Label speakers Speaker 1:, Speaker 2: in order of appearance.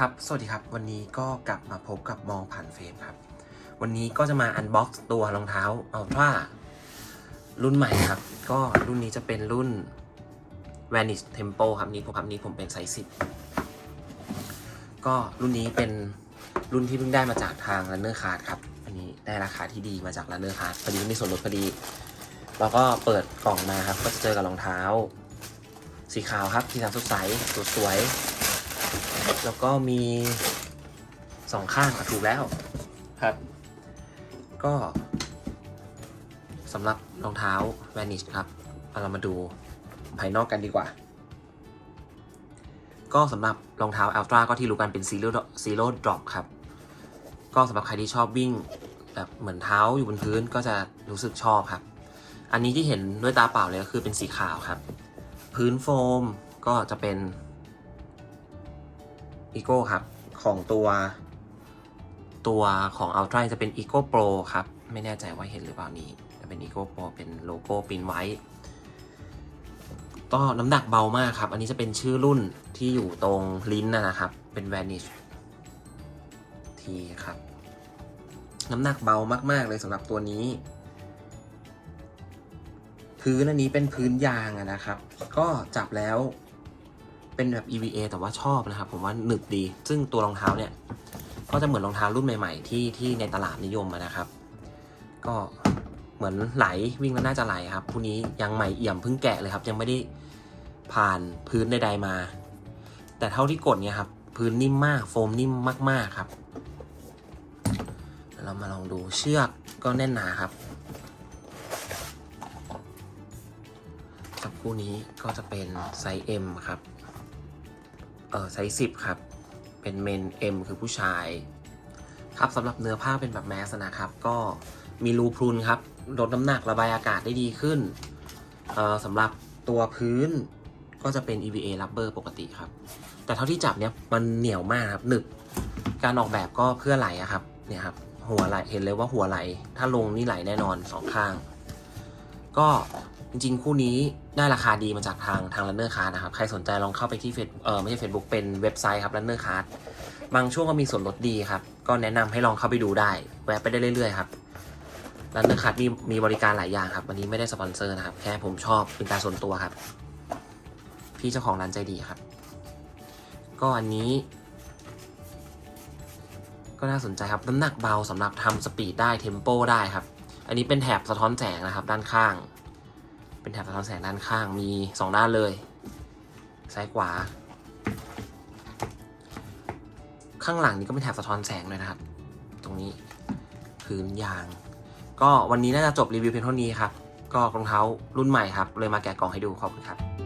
Speaker 1: ครับ สวัสดีครับ วันนี้ก็กลับมาพบกับมองผ่านเฟรมครับ วันนี้ก็จะมาอันบ็อกซ์ตัวรองเท้าอัลตร้ารุ่นใหม่ครับ ก็รุ่นนี้จะเป็นรุ่น Vanish Tempo ครับนี่ผมครับนี่ผมเป็นไซส์สิบก็รุ่นนี้เป็นรุ่นที่เพิ่งได้มาจากทาง Runner Card ครับ อันนี้ได้ราคาที่ดีมาจาก Runner Card พอดีมีส่วนลดพอดีแล้วก็เปิดกล่องมาครับ ก็จะเจอกับรองเท้า สีขาวครับสีสันสดใสสวยๆ แล้วก็มีสองข้างอะถูกแล้ว ครับ ก็สำหรับรองเท้า Vanish ครับเอาเรามาดูภายนอกกันดีกว่า ก็สำหรับรองเท้า Ultra ก็ที่รู้กันเป็น Zero Zero Drop ครับ ก็สำหรับใครที่ชอบวิ่งแบบเหมือนเท้าอยู่บนพื้นก็จะรู้สึกชอบครับ อันนี้ที่เห็นด้วยตาเปล่าเลยก็คือเป็นสีขาวครับ พื้นโฟมก็จะเป็น อีโก้ครับ ของตัวตัวของ Ultra จะเป็น Eco Pro ครับ ไม่แน่ใจว่าเห็นหรือเปล่านี้ จะเป็น Eco Pro เป็นโลโก้ปิ้นไว้ก็น้ำหนักเบามากครับ อันนี้จะเป็นชื่อรุ่นที่อยู่ตรงลิ้นนะครับ เป็น Vanish ทีครับ น้ำหนักเบามาก ๆ เลยสำหรับตัวนี้ พื้นอันนี้เป็นพื้นยางนะครับ ก็จับแล้ว เป็นแบบ EVA แต่ว่าชอบนะครับ ผมว่าหนึบดี ซึ่งตัวรองเท้าเนี่ย ก็จะเหมือนรองเท้ารุ่นใหม่ ๆ ที่ที่ในตลาดนิยมนะครับ ก็เหมือนไหลวิ่งแล้วน่าจะไหลครับคู่นี้ยังใหม่เอี่ยมเพิ่งแกะเลยครับ ยังไม่ได้ผ่านพื้นใดๆมา แต่เท่าที่กดเนี่ยครับ พื้นนิ่มมากโฟมนิ่มมากๆครับ เรามาลองดูเชือกก็แน่นหนาครับกับคู่นี้ก็จะเป็นไซส์ M ครับ ออไซส์10ครับ เป็นเมน M คือผู้ชาย ครับสำหรับเนื้อผ้าเป็นแบบแมสนะครับ ก็มีรูพรุนครับ ลดน้ำหนักระบายอากาศได้ดีขึ้นเออสำหรับตัวพื้นก็จะเป็น EVA rubber ปกติครับ แต่เท่าที่จับเนี่ยมันเหนียวมากครับหนึบ การออกแบบก็เพื่อไหลครับ เนี่ยครับ หัวไหลเห็นเลยว่าหัวไหล ถ้าลงนี่ไหลแน่นอนสองข้าง ก็จริงๆ คู่นี้ได้ราคาดีมาจากทางทาง Runner Card นะครับ ใครสนใจลองเข้าไปที่เฟซเออไม่ใช่ Facebook เป็นเว็บไซต์ครับ Runner Card บางช่วงก็มีส่วนลดดีครับ ก็แนะนำให้ลองเข้าไปดูได้ แวะไปได้เรื่อยๆครับ Runner Card มีมีบริการหลายอย่างครับวันนี้ไม่ได้สปอนเซอร์นะครับ แค่ผมชอบเป็นการส่วนตัวครับ พี่เจ้าของร้านใจดีครับ ก็อันนี้ ก็น่าสนใจครับน้ำหนักเบาสำหรับทำสปีดได้เทมโปได้ครับ อันนี้เป็นแถบสะท้อนแสงนะครับ ด้านข้าง เป็นแถบสะท้อนแสงด้านข้างมีสองด้านเลย ซ้ายขวา ข้างหลังนี้ก็เป็นแถบสะท้อนแสงเลยนะครับ ตรงนี้พื้นยาง ก็วันนี้น่าจะจบรีวิวเพียงเท่านี้ครับ ก็รองเท้ารุ่นใหม่ครับ เลยมาแกะกล่องให้ดูขอบคุณครับ